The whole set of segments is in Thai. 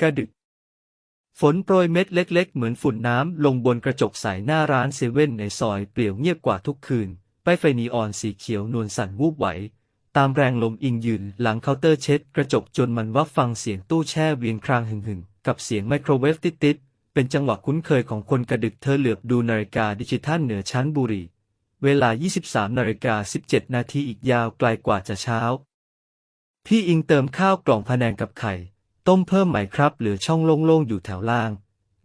กระดึก ฝนโปรยเม็ดเล็ก ๆ เหมือนฝุ่นน้ำลงบนกระจกใสหน้าร้านเซเว่นในซอยเปลี่ยวเงียบกว่าทุกคืนไปไฟนีออนสีเขียวนวลสั่นวูบไหว ตามแรงลมอิงยืนหลังเคาน์เตอร์เช็ด กระจกจนมันวับฟังเสียงตู้แช่เวียนครางหึ่งๆ กับเสียงไมโครเวฟติดๆเป็นจังหวะคุ้นเคยของคนกระดึกเธอเหลือบดูนาฬิกาดิจิทัลเหนือชั้นบุรีเวลา 23นาฬิกา17 นาทีอีกยาวไกลกว่าจะเช้า พี่อิงเติมข้าวกล่องพะแนงกับไข่ ต้มเพิ่มไหมครับเหลือช่องโล่งๆอยู่แถวล่าง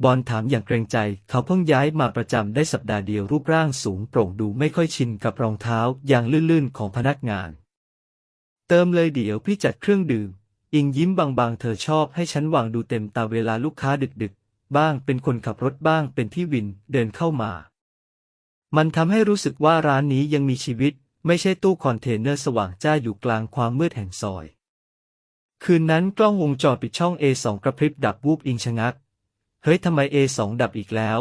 บอลถามอย่างเกรงใจ เขาเพิ่งย้ายมาประจำได้สัปดาห์เดียวรูปร่างสูงโปร่งดูไม่ค่อยชินกับรองเท้าอย่างลื่นๆของพนักงาน เติมเลยเดี๋ยวพี่จัดเครื่องดื่ม อิงยิ้มบางๆ เธอชอบให้ฉันวางดูเต็มตาเวลาลูกค้าดึกๆ บ้างเป็นคนขับรถบ้างเป็นพี่วินเดินเข้ามา มันทำให้รู้สึกว่าร้านนี้ยังมีชีวิต ไม่ใช่ตู้คอนเทนเนอร์สว่างจ้าอยู่กลางความมืดแห่งซอย คืนนั้นกล้องวงจรปิดช่อง A2 กระพริบดับวูบอิงชะงัก เฮ้ยทำไม A2 ดับอีกแล้ว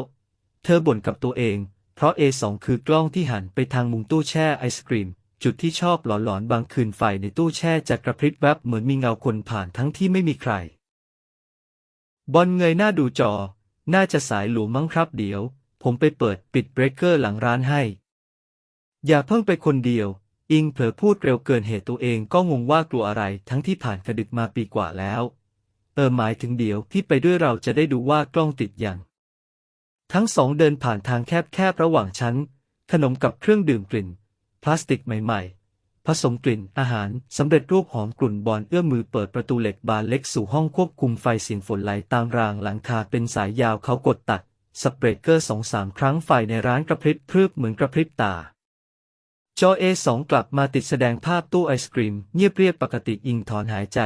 เธอบ่นกับตัวเอง เพราะ A2 คือกล้องที่หันไปทางมุมตู้แช่ไอศกรีม จุดที่ชอบหลอนๆบางคืนไฟในตู้แช่จะกระพริบแวบเหมือนมีเงาคนผ่านทั้งที่ไม่มีใคร บอลเงยหน้าดูจอ น่าจะสายหลวมมั้งครับเดี๋ยว ผมไปเปิดปิดเบรกเกอร์หลังร้านให้ อย่าเพิ่งไปคนเดียว อิงเผลอพูดเร็วเกินเหตุตัวเองก็งงว่ากลัวอะไรทั้งที่ผ่านกระดึกมาปีกว่าแล้ว เออหมายถึงเดี๋ยวที่ไปด้วยเราจะได้ดูว่ากล้องติดยังทั้งสองเดินผ่านทางแคบๆระหว่างชั้น ขนมกับเครื่องดื่มกลิ่น พลาสติกใหม่ ๆ ผสมกลิ่นอาหารสำเร็จรูปหอมกลุ่นบอลเอื้อมมือเปิดประตูเหล็กบานเล็กสู่ห้องควบคุมไฟเสียงฝนไหลตามรางหลังคาเป็นสายยาวเขากดตัดสเปรดเกอร์สองสามครั้งไฟในร้านกระพริบพรึบเหมือนกระพริบตา จอ A2 กลับมาติดแสดงภาพตู้ไอศกรีม เงียบเรียบปกติอิงถอนหายใจ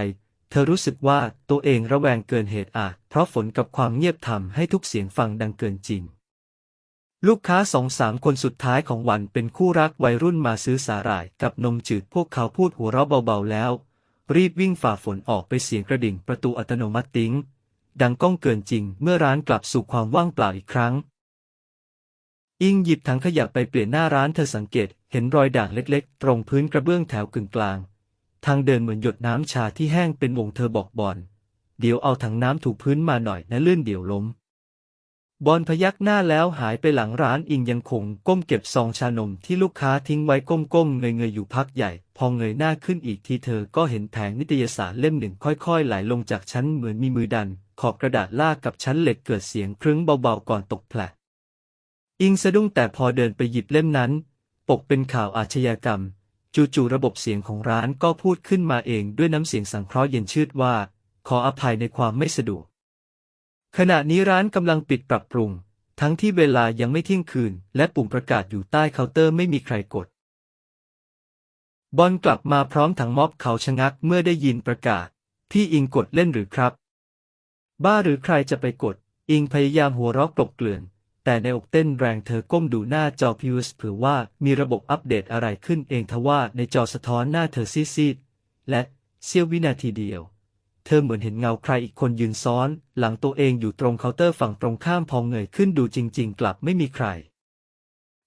เธอรู้สึกว่าตัวเองระแวงเกินเหตุอาจ เพราะฝนกับความเงียบทำให้ทุกเสียงฟังดังเกินจริง ลูกค้าสองสามคนสุดท้ายของวันเป็นคู่รักวัยรุ่นมาซื้อสาหร่ายกับนมจืดพวกเขาพูดหัวเราะเบาๆแล้ว รีบวิ่งฝ่าฝนออกไปเสียงกระดิ่งประตูอัตโนมัติติ้ง ดังก้องเกินจริง เมื่อร้านกลับสู่ความว่างเปล่าอีกครั้งอิงหยิบถังขยะไปเปลี่ยนหน้าร้านเธอสังเกต เห็นรอยด่างเล็กๆ ตรงพื้นกระเบื้องแถวกึ่งกลาง ทางเดินเหมือนหยดน้ำชาที่แห้งเป็นวงเธอบอกบอลเดี๋ยวเอาถังน้ำถูพื้นมาหน่อยนะลื่นเดี๋ยวล้ม บอลพยักหน้าแล้วหายไปหลังร้านอิงยังคงก้มเก็บซองชานมที่ลูกค้าทิ้งไว้ก้มๆเงยๆอยู่พักใหญ่ พอเงยหน้าขึ้นอีกทีเธอก็เห็นแผงนิตยสารเล่มหนึ่งค่อยๆ ไหลลงจากชั้นเหมือนมีมือดัน ขอบกระดาษลากกับชั้นเหล็กเกิดเสียงครึ้งเบาๆก่อนตกแผลอิงสะดุ้งแต่พอเดินไปหยิบเล่มนั้น ปกเป็นข่าวอาชญากรรม จู่ๆระบบเสียงของร้านก็พูดขึ้นมาเองด้วยน้ำเสียงสังเคราะห์เย็นชืดว่า ขออภัยในความไม่สะดวก ขณะนี้ร้านกำลังปิดปรับปรุง ทั้งที่เวลายังไม่เที่ยงคืน และปุ่มประกาศอยู่ใต้เคาน์เตอร์ไม่มีใครกด บอลกลับมาพร้อมถังม็อบเขาชะงักเมื่อได้ยินประกาศ พี่อิงกดเล่นหรือครับ บ้าหรือใครจะไปกด อิงพยายามหัวเราะกลบเกลื่อน แต่ในอกเต้นแรงเธอก้มดูหน้าจอพิวส์เผื่อว่ามีระบบอัปเดตอะไรขึ้นเองทว่าในจอสะท้อนหน้าเธอซีดๆและเสี้ยววินาทีเดียว เธอเหมือนเห็นเงาใครอีกคนยืนซ้อน หลังตัวเองอยู่ตรงเคาน์เตอร์ฝั่งตรงข้ามพอเงยขึ้นดูจริง ๆ กลับไม่มีใคร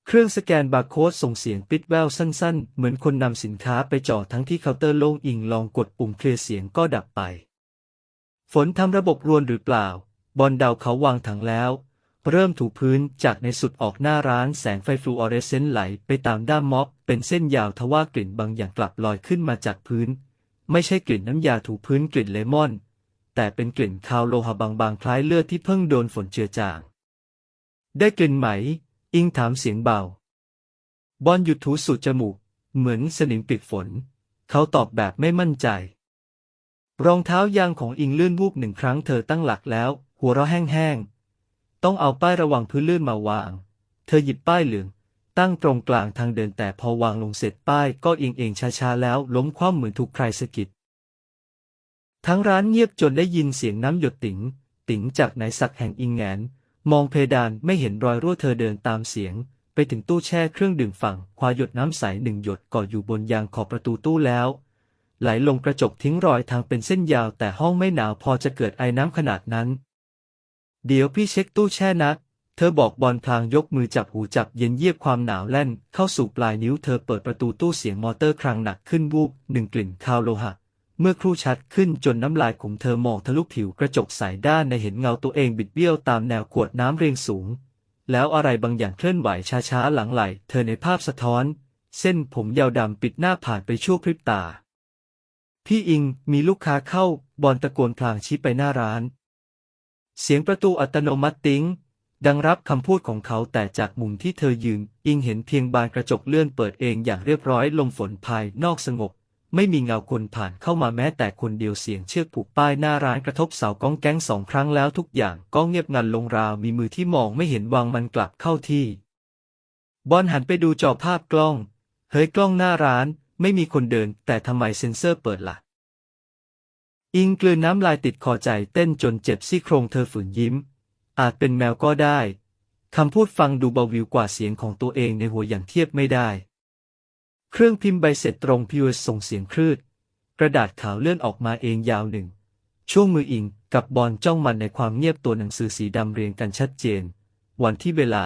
เครื่องสแกนบาร์โค้ดส่งเสียงปิดแววสั้น ๆ เหมือนคนนำสินค้าไปจอดทั้งที่เคาน์เตอร์โล่งอิงลองกดปุ่มเคลียร์เสียงก็ดับไป ฝนทำระบบรวนหรือเปล่า บอลเดาเขาวางถังแล้ว เริ่มถูพื้นจากในสุดออกหน้าร้านแสงไฟฟลูออเรสเซนต์ไหลไปตามด้ามม็อบเป็นเส้นยาวทว่ากลิ่นบางอย่างกลับลอยขึ้นมาจากพื้น ไม่ใช่กลิ่นน้ำยาถูพื้นกลิ่นเลมอน แต่เป็นกลิ่นคาวโลหะบางๆ คล้ายเลือดที่เพิ่งโดนฝนเจือจาง ได้กลิ่นไหม อิงถามเสียงเบา บอลหยุดถูสูดจมูก เหมือนสนิมปิดฝน เขาตอบแบบไม่มั่นใจ รองเท้ายางของอิงลื่นวูบหนึ่งครั้งเธอตั้งหลักแล้ว หัวเราะแห้งๆ ต้องเอาป้ายระวังพื้นลื่นมาวาง เธอหยิบป้ายเหลือง ตั้งตรงกลางทางเดินแต่พอวางลงเสร็จป้ายก็เอียงเองช้าๆแล้วล้มคว่ำเหมือนถูกใครสะกิด ทั้งร้านเงียบจนได้ยินเสียงน้ำหยดติ๋ง ติ๋งจากไหนสักแห่งอิงแงน มองเพดานไม่เห็นรอยรั่วเธอเดินตามเสียง ไปถึงตู้แช่เครื่องดื่มฝั่งควาหยดน้ำใสหนึ่งหยดก่ออยู่บนยางขอบประตูตู้แล้วไหลลงกระจกทิ้งรอยทางเป็นเส้นยาวแต่ห้องไม่หนาวพอจะเกิดไอ้น้ำขนาดนั้น เดี๋ยวพี่เช็คตู้แช่นะ เธอบอกบอลพลางยกมือจับหูจับเย็นเยียบความหนาวแล่น เข้าสู่ปลายนิ้วเธอเปิดประตูตู้เสียงมอเตอร์ครางหนักขึ้นวูบหนึ่งกลิ่นคาวโลหะ เมื่อครู่ชัดขึ้นจนน้ำลายของเธอมองทะลุผิวกระจกใสด้านในเห็นเงาตัวเองบิดเบี้ยวตามแนวขวดน้ำเรียงสูง แล้วอะไรบางอย่างเคลื่อนไหวช้าๆหลังไหล เธอในภาพสะท้อน เส้นผมยาวดำปิดหน้าผ่านไปชั่วพริบตา พี่อิงมีลูกค้าเข้าบอลตะโกนพลางชี้ไปหน้าร้าน เสียงประตูอัตโนมัติติ้ง ดังรับคำพูดของเขาแต่จากมุมที่เธอยืนอิงเห็นเพียงบานกระจกเลื่อนเปิดเองอย่างเรียบร้อยลมฝนภายนอกสงบ ไม่มีเงาคนผ่านเข้ามาแม้แต่คนเดียวเสียงเชือกผูกป้ายหน้าร้านกระทบเสาก้องแก๊งสองครั้งแล้วทุกอย่างก็เงียบงันลงราวมีมือที่มองไม่เห็นวางมันกลับเข้าที่ บอลหันไปดูจอภาพกล้อง เฮ้ยกล้องหน้าร้าน ไม่มีคนเดิน แต่ทำไมเซ็นเซอร์เปิดละ่ะ อิงกลืนน้ำลายติดคอใจเต้นจนเจ็บซี่โครงเธอฝืนยิ้ม อาจเป็นแมวก็ได้คำพูดฟังดูเบาวิวกว่าเสียงของตัวเองในหัวอย่างเทียบไม่ได้ เครื่องพิมพ์ใบเสร็จตรงพิวส่งเสียงครืด กระดาษขาวเลื่อนออกมาเองยาวหนึ่ง ช่วงมืออิงกับบอลจ้องมันในความเงียบตัวหนังสือสีดำเรียงกันชัดเจน วันที่เวลา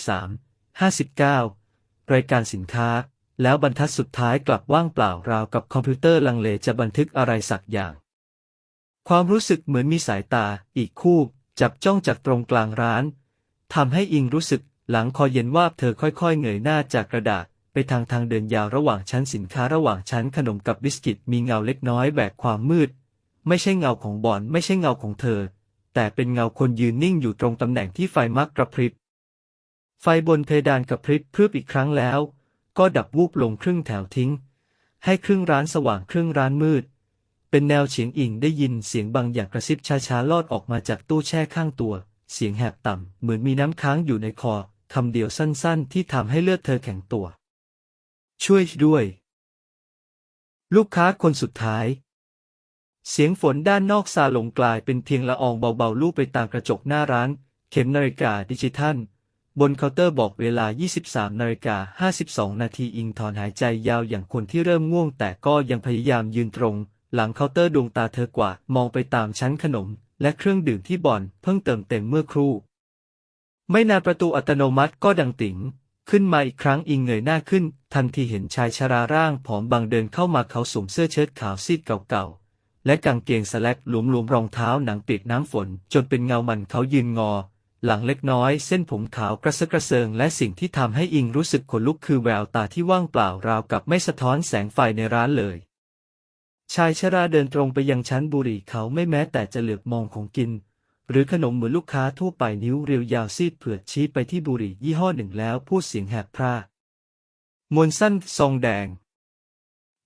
23 59 รายการสินค้า แล้วบรรทัดสุดท้ายกลับว่างเปล่าราวกับคอมพิวเตอร์ลังเลจะบันทึกอะไรสักอย่าง ความรู้สึกเหมือนมีสายตา อีกคู่ จับจ้องจากตรงกลางร้านทำให้อิงรู้สึกหลังคอเย็นว่าเธอค่อยๆเงยหน้าจากกระดาษ ไปทางทางเดินยาวระหว่างชั้นสินค้าระหว่างชั้นขนมกับบิสกิตมีเงาเล็กน้อยแบกความมืด ไม่ใช่เงาของบอลไม่ใช่เงาของเธอ แต่เป็นเงาคนยืนนิ่งอยู่ตรงตำแหน่งที่ไฟมักกระพริบไฟบนเพดานกระพริบพรึบอีกครั้งแล้ว ก็ดับวูบลงครึ่งแถวทิ้ง ให้ครึ่งร้านสว่างครึ่งร้านมืด เป็นแนวเฉียงอิงได้ยินเสียงบางอย่างกระซิบช้าๆลอดออกมาจากตู้แช่ข้างตัว เสียงแหบต่ำ เหมือนมีน้ำค้างอยู่ในคอคำเดียวสั้นๆ ที่ทำให้เลือดเธอแข็งตัว ช่วยด้วย ลูกค้าคนสุดท้าย เสียงฝนด้านนอกซาลงกลายเป็นเพียงละอองเบาๆลูบไปตามกระจกหน้าร้าน เข็มนาฬิกาดิจิทัล บนเคาน์เตอร์บอกเวลา 23นาฬิกา52 นาทีอิงถอนหายใจยาวอย่างคนที่เริ่มง่วง แต่ก็ยังพยายามยืนตรง หลังเคาน์เตอร์ดวงตาเธอกว่ามองไปตามชั้นขนม และเครื่องดื่มที่บอนเพิ่งเติมเต็มเมื่อครู่ ไม่นานประตูอัตโนมัติก็ดังติ๋ง ขึ้นมาอีกครั้งอิงเงยหน้าขึ้น ทันทีเห็นชายชราร่างผอมบางเดินเข้ามาเขาสวมเสื้อเชิ้ตขาวซีดเก่าๆและกางเกงสแลกหลวมๆรองเท้าหนังปียกน้ำฝน จนเป็นเงามันเขายืนงอ หลังเล็กน้อยเส้นผมขาวกระเซาะกระเซิงและสิ่งที่ทำให้อิงรู้สึกขนลุกคือแววตาที่ว่างเปล่าราวกับไม่สะท้อนแสงไฟในร้านเลย ชายชราเดินตรงไปยังชั้นบุหรี่เขาไม่แม้แต่จะเหลือบมองของกิน หรือขนมเหมือนลูกค้าทั่วไปนิ้วเรียวยาวซีดเผือดชี้ไปที่บุหรี่ยี่ห้อหนึ่งแล้วพูดเสียงแหบพร่ามวนสั้นซองแดง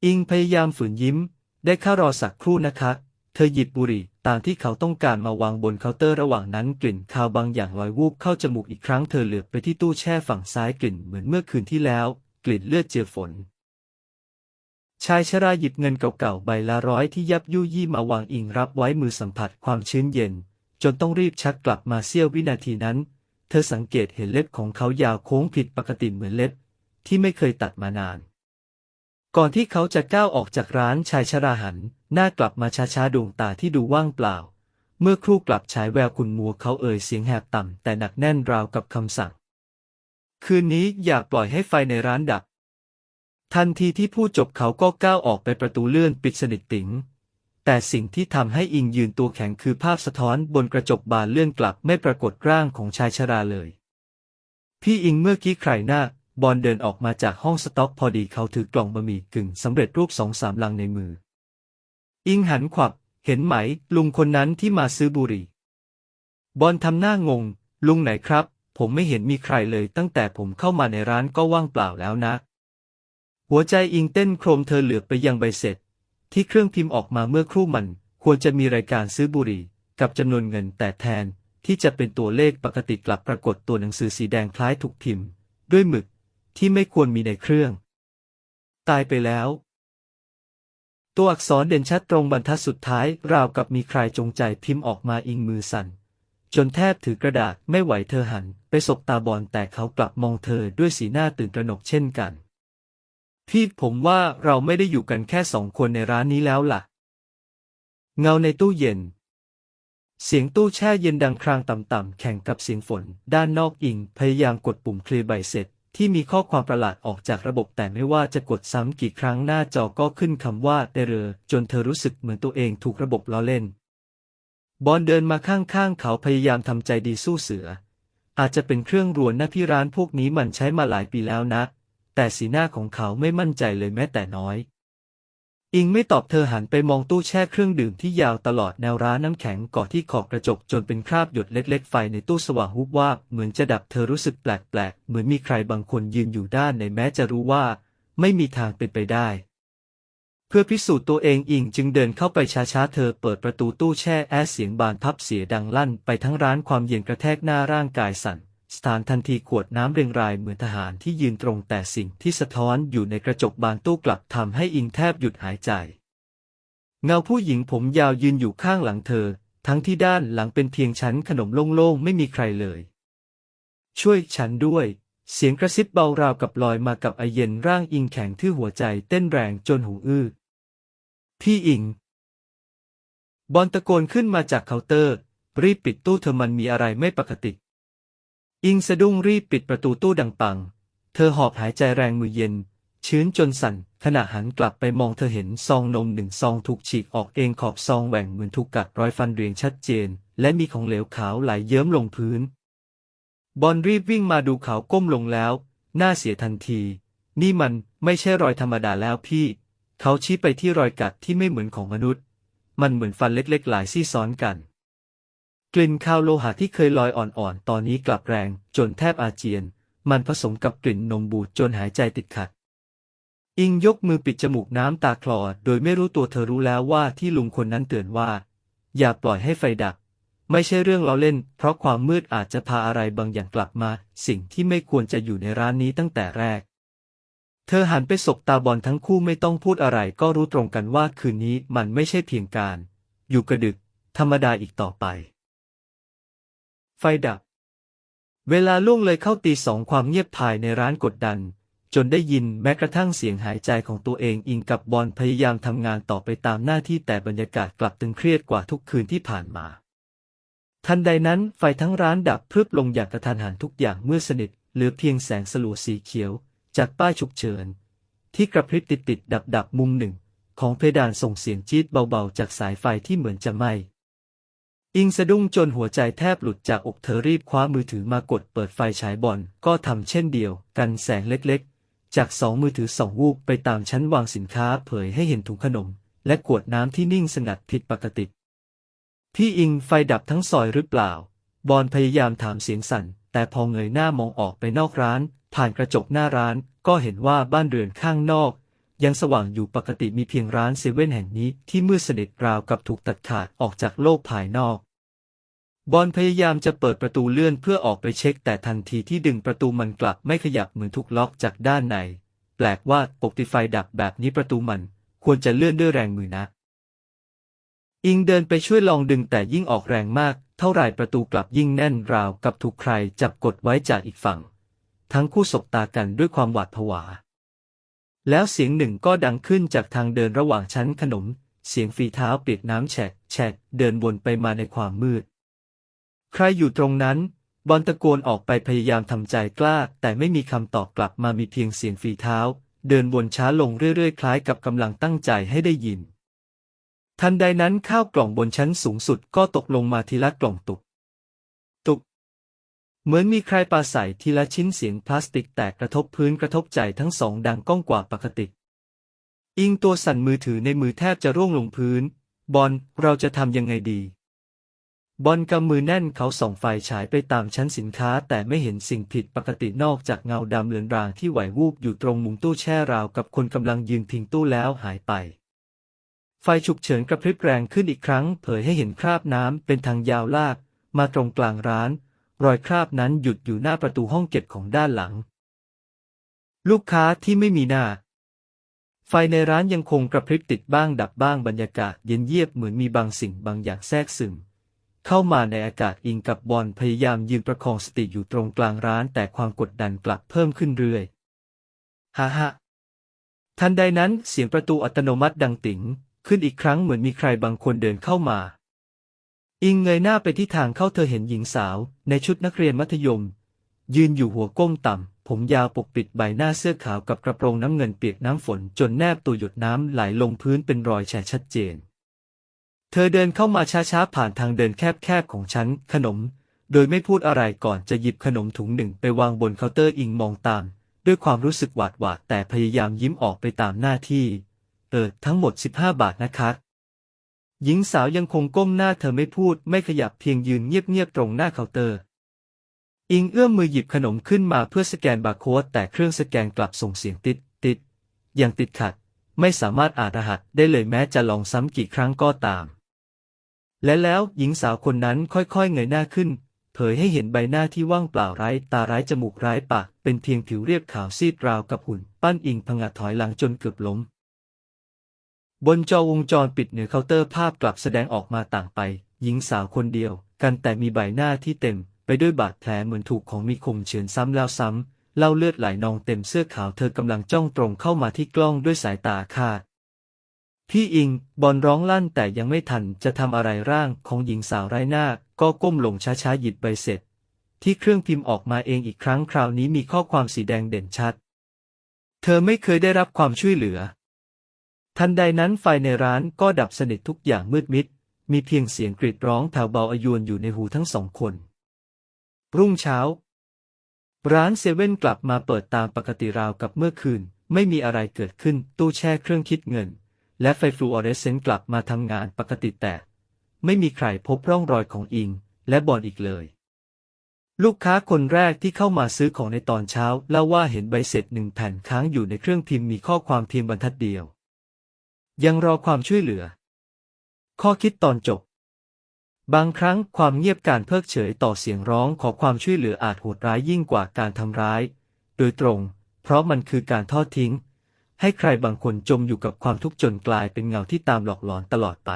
อิงพยายามฝืนยิ้ม ได้ข้ารอสักครู่นะคะ เธอหยิบบุหรี่ตามที่เขาต้องการมาวางบนเคาน์เตอร์ระหว่างนั้นกลิ่นคาวบางอย่างลอยวูบเข้าจมูกอีกครั้งเธอเหลือบไปที่ตู้แช่ฝั่งซ้ายกลิ่นเหมือนเมื่อคืนที่แล้ว กลิ่นเลือดเจือฝน ชายชราหยิบเงินเก่าๆใบละร้อยที่ยับยุยี่มาวางอิงรับไว้มือสัมผัสความชื้นเย็น จนต้องรีบชักกลับมาเสี้ยววินาทีนั้น เธอสังเกตเห็นเล็บของเขายาวโค้งผิดปกติเหมือนเล็บ ที่ไม่เคยตัดมานาน ก่อนที่เขาจะก้าวออกจากร้านชายชราหัน หน้ากลับมาช้าๆดวงตาที่ดูว่างเปล่า เมื่อครู่กลับฉายแววคุณมัวเขาเอ่ยเสียงแหบต่ำแต่หนักแน่นราวกับคำสั่ง คืนนี้อยากปล่อยให้ไฟในร้านดับ ทันทีที่พูดจบเขาก็ก้าวออกไปประตูเลื่อนปิดสนิทติ๋งแต่สิ่งที่ทำให้อิงยืนตัวแข็งคือภาพสะท้อนบนกระจกบานเลื่อนกลับไม่ปรากฏร่างของชายชราเลย พี่อิงเมื่อกี้ใครหน้าบอลเดินออกมาจากห้องสต็อกพอดีเขาถือกล่องบะหมี่กึ่งสำเร็จรูปสองสามลังในมือ อิงหันขวับ เห็นไหม ลุงคนนั้นที่มาซื้อบุหรี่ บอลทำหน้างง ลุงไหนครับ ผมไม่เห็นมีใครเลย ตั้งแต่ผมเข้ามาในร้านก็ว่างเปล่าแล้วนะ หัวใจอิงเต้นโครมเธอเหลือบไปยังใบเสร็จ ที่เครื่องพิมพ์ออกมาเมื่อครู่มัน ควรจะมีรายการซื้อบุหรี่ กับจำนวนเงินแต่แทน ที่จะเป็นตัวเลขปกติกลับปรากฏตัวหนังสือสีแดงคล้ายถูกพิมพ์ ด้วยหมึกที่ไม่ควรมีในเครื่อง ตายไปแล้ว ตัวอักษรเด่นชัดตรงบรรทัดสุดท้าย ราวกับมีใครจงใจพิมพ์ออกมาอิงมือสั่น จนแทบถือกระดาษไม่ไหวเธอหัน ไปสบตาบอลแต่เขากลับมองเธอด้วยสีหน้าตื่นตระหนกเช่นกัน พี่ผมว่าเราไม่ได้อยู่กันแค่สองคนในร้านนี้แล้วล่ะ เงาในตู้เย็น เสียงตู้แช่เย็นดังครางต่ำๆแข่งกับเสียงฝน ด้านนอกอิงพยายามกดปุ่มเคลียร์ใบเสร็จ ที่มีข้อความประหลาดออกจากระบบแต่ไม่ว่าจะกดซ้ำกี่ครั้งหน้าจอก็ขึ้นคำว่าเดเรอจนเธอรู้สึกเหมือนตัวเองถูกระบบล้อเล่น บอลเดินมาข้างๆเขาพยายามทำใจดีสู้เสือ อาจจะเป็นเครื่องรวนนะพี่ร้านพวกนี้มันใช้มาหลายปีแล้วนะ แต่สีหน้าของเขาไม่มั่นใจเลยแม้แต่น้อย อิงไม่ตอบเธอหันไปมองตู้แช่เครื่องดื่มที่ยาวตลอดแนวร้านน้ำแข็งก่อที่ขอบกระจกจนเป็นคราบหยดเล็กๆ ไฟในตู้สว่างวุบวาบเหมือนจะดับเธอรู้สึกแปลกๆ เหมือนมีใครบางคนยืนอยู่ด้านในแม้จะรู้ว่า ไม่มีทางเป็นไปได้ เพื่อพิสูจน์ตัวเองอิงจึงเดินเข้าไปช้าๆ เธอเปิดประตูตู้แช่แอร์เสียงบานพับเสียดังลั่นไปทั้งร้านความเย็นกระแทกหน้าร่างกายสั่น สถานทันทีขวดน้ำเรียงรายเหมือนทหารที่ยืนตรงแต่สิ่งที่สะท้อนอยู่ในกระจกบานตู้กลับทำให้อิงแทบหยุดหายใจ เงาผู้หญิงผมยาวยืนอยู่ข้างหลังเธอ ทั้งที่ด้านหลังเป็นเพียงชั้นขนมโล่งๆ ไม่มีใครเลย ช่วยฉันด้วย เสียงกระซิบเบาราวกับลอยมากับไอเย็นร่างอิงแข็งที่หัวใจเต้นแรงจนหูอื้อพี่อิง บอลตะโกนขึ้นมาจากเคาน์เตอร์ รีบปิดตู้เธอมันมีอะไรไม่ปกติ อิงสะดุ้งรีบปิดประตูตู้ดังปัง เธอหอบหายใจแรงมือเย็น ชื้นจนสั่น ขณะหันกลับไปมองเธอเห็นซองนมหนึ่งซองถูกฉีกออกเองขอบซองแหว่งเหมือนถูกกัดรอยฟันเรียงชัดเจน และมีของเหลวขาวไหลเยิ้มลงพื้น บอลรีบวิ่งมาดูเขาก้มลงแล้ว หน้าเสียทันที นี่มันไม่ใช่รอยธรรมดาแล้วพี่ เขาชี้ไปที่รอยกัดที่ไม่เหมือนของมนุษย์ มันเหมือนฟันเล็กๆ หลายซี่ซ้อนกัน กลิ่นคาวโลหะที่เคยลอยอ่อนๆ ตอนนี้กลับแรง จนแทบอาเจียน มันผสมกับกลิ่นนมบูดจนหายใจติดขัด อิงยกมือปิดจมูกน้ำตาคลอ โดยไม่รู้ตัวเธอรู้แล้วว่าที่ลุงคนนั้นเตือนว่า อย่าปล่อยให้ไฟดับ ไม่ใช่เรื่องล้อเล่น เพราะความมืดอาจจะพาอะไรบางอย่างกลับมา สิ่งที่ไม่ควรจะอยู่ในร้านนี้ตั้งแต่แรก เธอหันไปสบตาบอลทั้งคู่ไม่ต้องพูดอะไร ก็รู้ตรงกันว่าคืนนี้มันไม่ใช่เพียงการ อยู่กระดึก ธรรมดาอีกต่อไป ไฟดับ เวลาล่วงเลยเข้าตีสองความเงียบภายในร้านกดดัน จนได้ยินแม้กระทั่งเสียงหายใจของตัวเองอิงกับบอลพยายามทำงานต่อไปตามหน้าที่แต่บรรยากาศกลับตึงเครียดกว่าทุกคืนที่ผ่านมาทันใดนั้นไฟทั้งร้านดับพรึบลงอย่างกระทันหันทุกอย่างเมืดสนิทเหลือเพียงแสงสลัวสีเขียว จากป้ายฉุกเฉิน ที่กระพริบติดติดดับดับมุมหนึ่ง ของเพดานส่งเสียงจี๊ดเบาๆ จากสายไฟที่เหมือนจะไหม้ อิงสะดุ้งจนหัวใจแทบหลุดจากอกเธอรีบคว้ามือถือมากดเปิดไฟฉายบอลก็ทำเช่นเดียวกันแสงเล็กๆ จากสองมือถือสองวูบไปตามชั้นวางสินค้าเผยให้เห็นถุงขนม และขวดน้ำที่นิ่งสงัดผิดปกติพี่อิงไฟดับทั้งซอยหรือเปล่า บอลพยายามถามเสียงสั่น แต่พอเงยหน้ามองออกไปนอกร้าน ผ่านกระจกหน้าร้าน ก็เห็นว่าบ้านเรือนข้างนอก ยังสว่างอยู่ปกติมีเพียงร้านเซเว่นแห่งนี้ที่มืดสนิทราวกับถูกตัดขาดออกจากโลกภายนอก บอลพยายามจะเปิดประตูเลื่อนเพื่อออกไปเช็ค แต่ทันทีที่ดึงประตูมันกลับไม่ขยับเหมือนถูกล็อกจากด้านใน แปลกว่าปกติไฟดับแบบนี้ประตูมันควรจะเลื่อนด้วยแรงมือนะอิงเดินไปช่วยลองดึงแต่ยิ่งออกแรงมาก เท่าไรประตูกลับยิ่งแน่นราวกับถูกใครจับกดไว้จากอีกฝั่ง ทั้งคู่สบตากันด้วยความหวาดผวา แล้วเสียงหนึ่งก็ดังขึ้นจากทางเดินระหว่างชั้นขนม เสียงฝีเท้าเปียกน้ำแฉะแฉะเดินวนไปมาในความมืด ใครอยู่ตรงนั้น บอลตะโกนออกไปพยายามทำใจกล้า แต่ไม่มีคำตอบกลับมามีเพียงเสียงฝีเท้า เดินวนช้าลงเรื่อยๆ คล้ายกับกำลังตั้งใจให้ได้ยิน ทันใดนั้นข้าวกล่องบนชั้นสูงสุดก็ตกลงมาทีละกล่องตุกตุก เหมือนมีใครปาใส่ทีละชิ้นเสียงพลาสติกแตกกระทบพื้นกระทบใจทั้งสองดังก้องกว่าปกติ อิงตัวสั่นมือถือในมือแทบจะร่วงลงพื้น บอลเราจะทำยังไงดี บอลกำมือแน่นเขาส่องไฟฉายไปตามชั้นสินค้าแต่ไม่เห็นสิ่งผิดปกตินอกจากเงาดำเลือนรางที่ไหววูบอยู่ตรงมุมตู้แช่ราวกับคนกำลังยืนพิงตู้แล้วหายไปไฟฉุกเฉินกระพริบแรงขึ้นอีกครั้ง เผยให้เห็นคราบน้ำเป็นทางยาวลาก มาตรงกลางร้าน รอยคราบนั้นหยุดอยู่หน้าประตูห้องเก็บของด้านหลัง ลูกค้าที่ไม่มีหน้า ไฟในร้านยังคงกระพริบติดบ้างดับบ้างบรรยากาศเย็นเยียบเหมือนมีบางสิ่งบางอย่างแทรกซึม เข้ามาในอากาศอิงกับบอลพยายามยืนประคองสติอยู่ตรงกลางร้านแต่ความกดดันกลับเพิ่มขึ้นเรื่อยฮ่าฮ่าทันใดนั้นเสียงประตูอัตโนมัติดังติ๋ง ขึ้นอีกครั้งเหมือนมีใครบางคนเดินเข้ามา อิงเงยหน้าไปที่ทางเข้าเธอเห็นหญิงสาว ในชุดนักเรียนมัธยม ยืนอยู่หัวก้มต่ำ ผมยาวปกปิดใบหน้าเสื้อขาวกับกระโปรงน้ำเงินเปียกน้ำฝน จนแนบตัวหยดน้ำไหลลงพื้นเป็นรอยแฉะชัดเจน เธอเดินเข้ามาช้าๆผ่านทางเดินแคบๆของฉัน ขนม โดยไม่พูดอะไรก่อนจะหยิบขนมถุงหนึ่งไปวางบนเคาน์เตอร์อิงมองตาม ด้วยความรู้สึกหวาดหวาดแต่พยายามยิ้มออกไปตามหน้าที่ เออทั้งหมด 15 บาทนะคะ หญิงสาวยังคงก้มหน้าเธอไม่พูดไม่ขยับเพียงยืนเงียบๆตรงหน้าเคาน์เตอร์ อิงเอื้อมมือหยิบขนมขึ้นมาเพื่อสแกนบาร์โค้ดแต่เครื่องสแกนกลับส่งเสียงติดติดอย่างติดขัด ไม่สามารถอ่านรหัสได้เลยแม้จะลองซ้ำกี่ครั้งก็ตาม และแล้วหญิงสาวคนนั้นค่อยๆเงยหน้าขึ้น เผยให้เห็นใบหน้าที่ว่างเปล่าไร้ตาไร้จมูกไร้ปากเป็นเพียงผิวเรียบขาวซีดราวกับหุ่น ปั้นอิงผงะถอยหลังจนเกือบล้ม บนจอวงจรปิดเหนือเคาน์เตอร์ภาพกลับแสดงออกมาต่างไป หญิงสาวคนเดียว กันแต่มีใบหน้าที่เต็ม ไปด้วยบาดแผลเหมือนถูกของมีคมเฉือนซ้ำแล้วซ้ำเล่าเลือดไหลนองเต็มเสื้อขาวเธอกำลังจ้องตรงเข้ามาที่กล้องด้วยสายตาอาฆาตพี่อิง บอลร้องลั่นแต่ยังไม่ทันจะทำอะไรร่างของหญิงสาวไร้หน้า ก็ก้มลงช้าๆหยิบใบเสร็จ ที่เครื่องพิมพ์ออกมาเองอีกครั้งคราวนี้มีข้อความสีแดงเด่นชัด เธอไม่เคยได้รับความช่วยเหลือ ทันใดนั้นไฟในร้านก็ดับสนิททุกอย่างมืดมิด มีเพียงเสียงกรีดร้องแผ่วเบาอายวนอยู่ในหูทั้งสองคน รุ่งเช้า ร้านเซเว่นกลับมาเปิดตามปกติราวกับเมื่อคืน ไม่มีอะไรเกิดขึ้นตู้แช่เครื่องคิดเงิน และไฟฟลูออเรสเซนต์กลับมาทำงานปกติแต่ ไม่มีใครพบร่องรอยของอิง และบอลอีกเลย ลูกค้าคนแรกที่เข้ามาซื้อของในตอนเช้าเล่าว่าเห็นใบเสร็จหนึ่งแผ่นค้างอยู่ในเครื่องพิมพ์มีข้อความเพียงบรรทัดเดียว ยังรอความช่วยเหลือ ข้อคิดตอนจบ บางครั้งความเงียบการเพิกเฉยต่อเสียงร้องขอความช่วยเหลืออาจโหดร้ายยิ่งกว่าการทำร้าย โดยตรง เพราะมันคือการทอดทิ้ง ให้ใครบางคนจมอยู่กับความทุกข์จนกลายเป็นเงาที่ตามหลอกหลอนตลอดไป